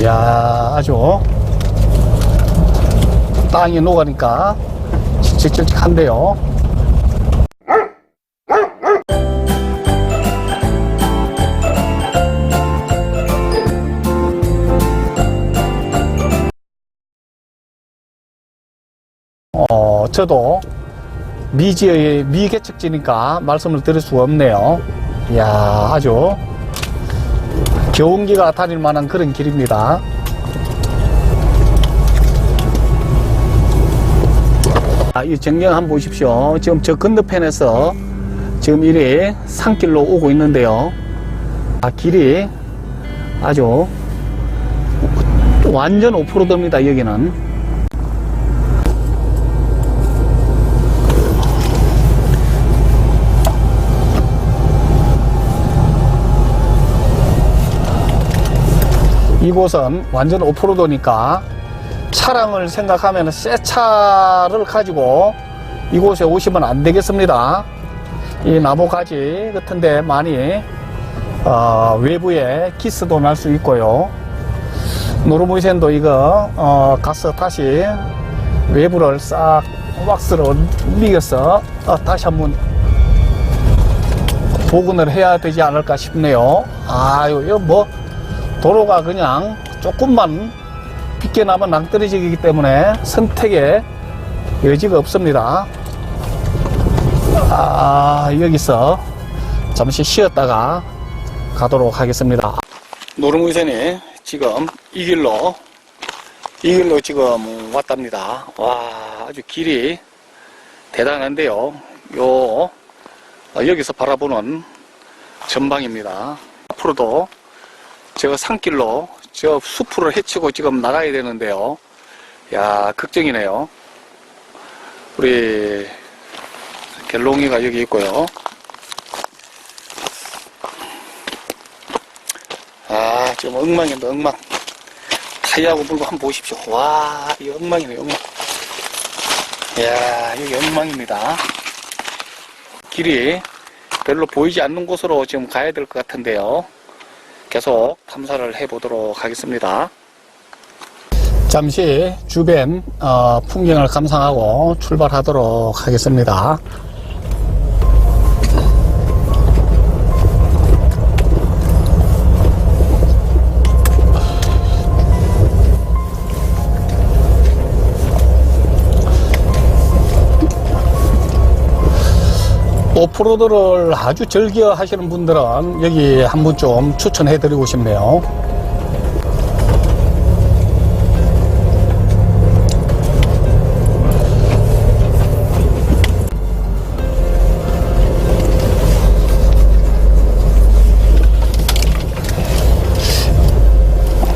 이야, 아주 땅이 녹으니까 칙칙칙한데요. 어, 저도 미지의 미개척지니까 말씀을 드릴 수가 없네요. 이야, 아주 경운기가 다닐 만한 그런 길입니다. 아, 이 전경 한번 보십시오. 지금 저 건너편에서 지금 이리 산길로 오고 있는데요. 아, 길이 아주 완전 오프로드입니다, 여기는. 이곳은 완전 오프로드니까 차량을 생각하면 새 차를 가지고 이곳에 오시면 안 되겠습니다. 이 나무가지 같은데 많이 어, 외부에 기스도 날 수 있고요. 노르무이센도 이거 어, 가서 다시 외부를 싹 왁스로 미겨서 어, 다시 한번 복원을 해야 되지 않을까 싶네요. 아유, 이거 뭐 도로가 그냥 조금만 빗겨나면 낭떠러지기 때문에 선택에 여지가 없습니다. 아, 여기서 잠시 쉬었다가 가도록 하겠습니다. 노르무이선이 지금 이 길로, 이 길로 지금 왔답니다. 와, 아주 길이 대단한데요. 요, 어, 여기서 바라보는 전방입니다. 앞으로도 제가 산길로 저 수풀을 헤치고 지금 나가야 되는데요. 야, 걱정이네요. 우리 갤롱이가 여기 있고요. 아, 지금 엉망입니다, 엉망. 타이하고 물고 한번 보십시오. 와, 이 엉망이네요, 엉망. 이야, 여기 엉망입니다. 길이 별로 보이지 않는 곳으로 지금 가야 될 것 같은데요. 계속 탐사를 해보도록 하겠습니다. 잠시 주변 어, 풍경을 감상하고 출발하도록 하겠습니다. 오프로드를 아주 즐겨 하시는 분들은 여기 한 번 좀 추천해 드리고 싶네요.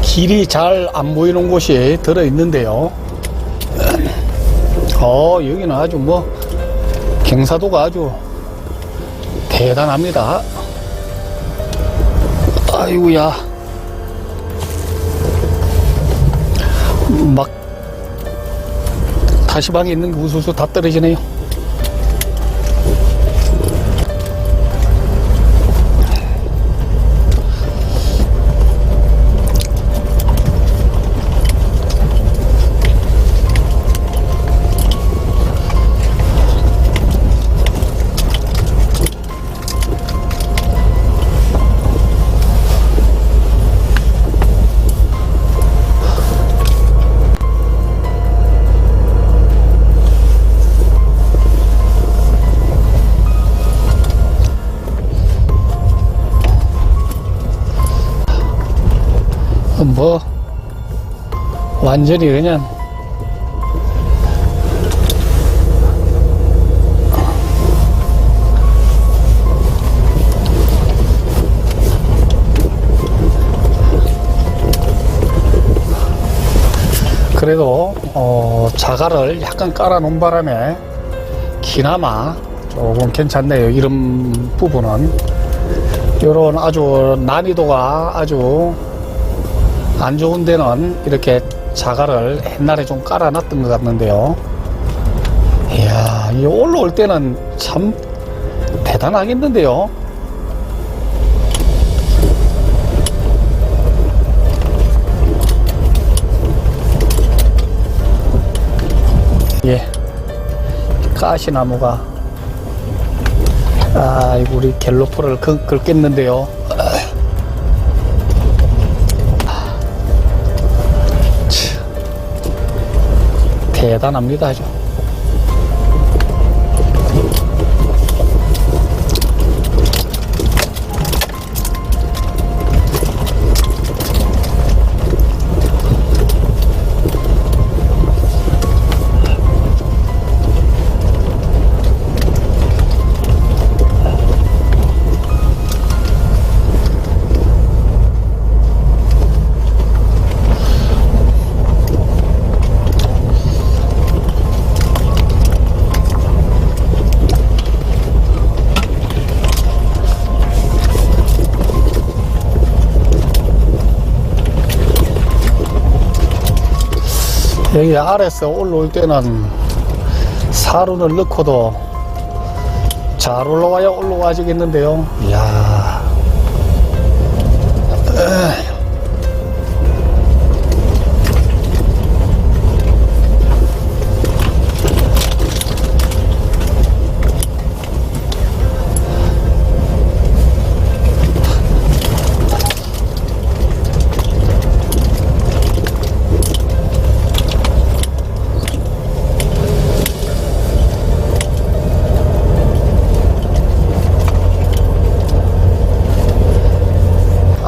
길이 잘 안 보이는 곳이 들어 있는데요. 어, 여기는 아주 뭐, 경사도가 아주 대단합니다. 아이고야. 막, 다시방에 있는 게 우수수 다 떨어지네요. 뭐, 완전히 그냥, 그래도, 어, 자갈을 약간 깔아 놓은 바람에, 기나마 조금 괜찮네요. 이런 부분은. 이런 아주 난이도가 아주 안 좋은 데는 이렇게 자갈을 옛날에 좀 깔아놨던 것 같는데요. 이야, 이 올라올 때는 참 대단하겠는데요. 예, 가시나무가 아, 우리 갤로퍼를 긁, 긁겠는데요. 대단합니다. 아주 여기 아래서 올라올 때는 사run을 넣고도 잘 올라와야 올라와지겠는데요. 이야.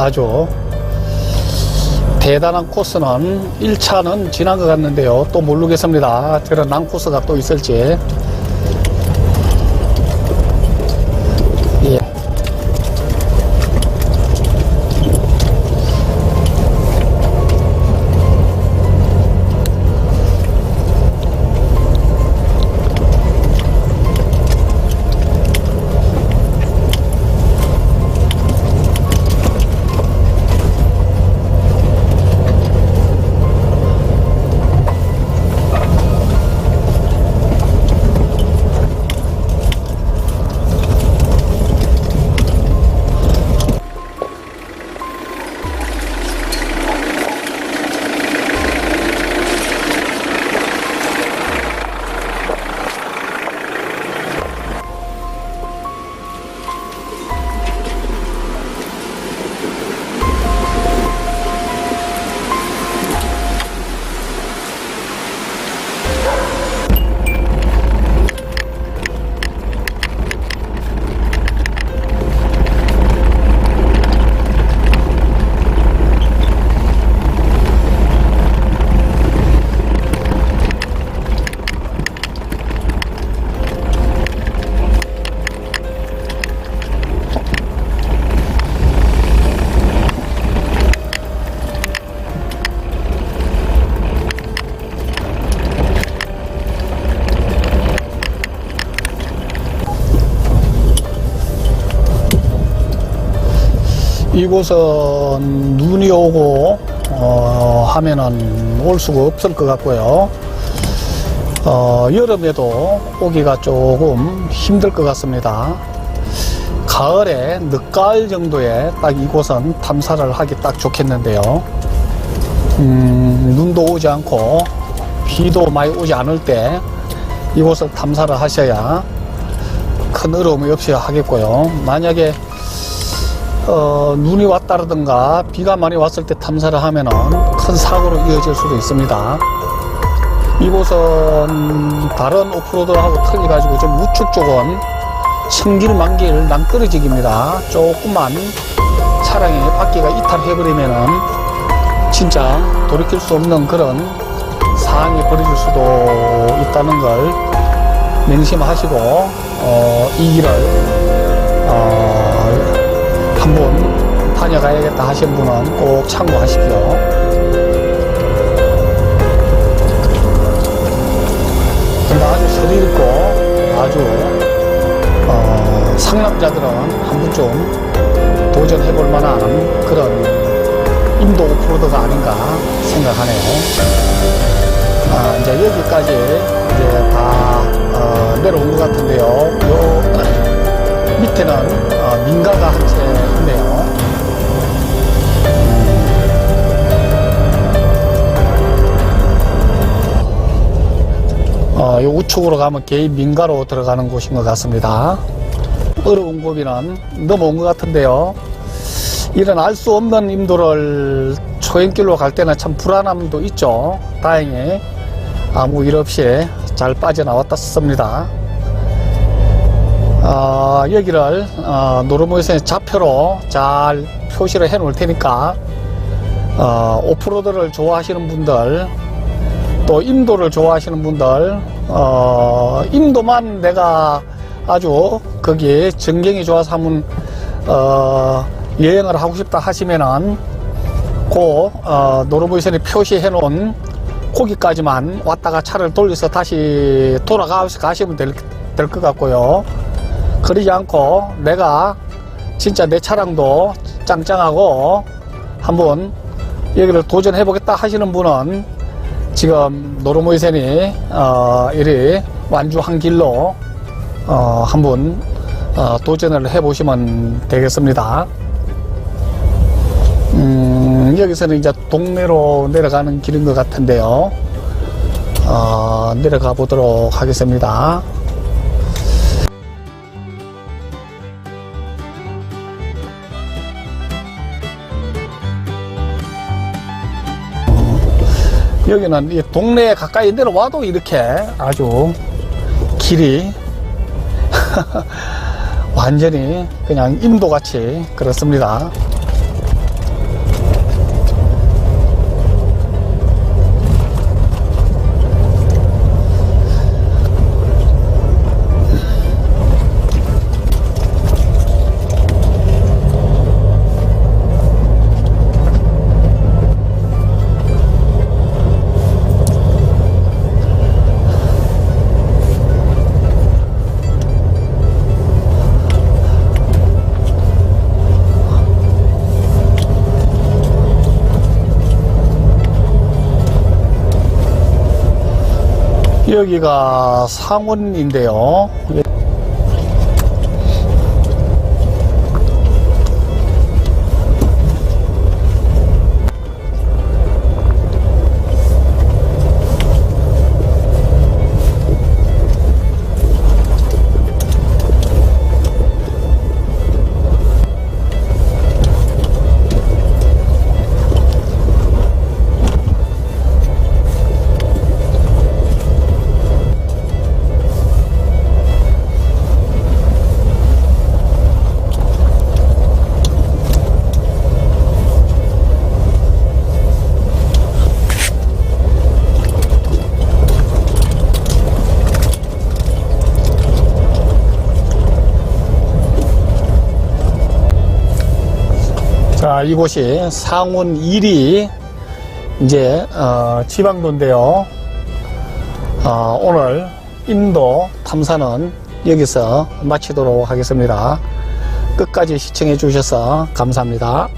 아주 대단한 코스는 1차는 지난 것 같는데요. 또 모르겠습니다. 저런 난 코스가 또 있을지. 이곳은 눈이 오고 어, 하면은 올 수가 없을 것 같고요. 어, 여름에도 오기가 조금 힘들 것 같습니다. 가을에 늦가을 정도에 딱 이곳은 탐사를 하기 딱 좋겠는데요. 음, 눈도 오지 않고 비도 많이 오지 않을 때 이곳을 탐사를 하셔야 큰 어려움이 없이 하겠고요. 만약에 어, 눈이 왔다라든가 비가 많이 왔을 때 탐사를 하면은 큰 사고로 이어질 수도 있습니다. 이곳은 다른 오프로드하고 틀려가지고 좀 우측 쪽은 천길만길 낭떠러지기입니다. 조금만 차량이 바퀴가 이탈해버리면은 진짜 돌이킬 수 없는 그런 상황이 벌어질 수도 있다는 걸 명심하시고 어, 이 길을 어, 한번 다녀가야겠다 하신 분은 꼭 참고하십시오. 근데 아주 스릴 있고 아주 어, 상남자들은 한 번쯤 도전해볼 만한 그런 인도 오프로드가 아닌가 생각하네요. 아, 이제 여기까지 이제 다 어, 내려온 것 같은데요. 요 밑에는 어, 민가가 한 채 있네요. 어, 요 우측으로 가면 개인 민가로 들어가는 곳인 것 같습니다. 어려운 고비는 넘어온 것 같은데요. 이런 알 수 없는 임도를 초행길로 갈 때는 참 불안함도 있죠. 다행히 아무 일 없이 잘 빠져나왔다 습니다. 어, 여기를 어, 노르모에서 좌표로 잘 표시를 해 놓을 테니까 어, 오프로드를 좋아하시는 분들 또 임도를 좋아하시는 분들 어, 임도만 내가 아주 거기 전경이 좋아서 한번 어, 여행을 하고 싶다 하시면은 그 어, 노르보이선에 표시해 놓은 거기까지만 왔다가 차를 돌려서 다시 돌아가서 가시면 될 것 같고요. 그러지 않고 내가 진짜 내 차량도 짱짱하고 한번 여기를 도전해 보겠다 하시는 분은 지금 노르모이선이 어, 이리 완주한 길로 어, 한번 어, 도전을 해 보시면 되겠습니다. 음, 여기서는 이제 동네로 내려가는 길인 것 같은데요. 어, 내려가 보도록 하겠습니다. 여기는 이 동네에 가까이 내려와도 이렇게 아주 길이 완전히 그냥 임도같이 그렇습니다. 여기가 상원인데요. 자, 이곳이 상원 1위 이제 어, 지방도인데요. 어, 오늘 인도 탐사는 여기서 마치도록 하겠습니다. 끝까지 시청해 주셔서 감사합니다.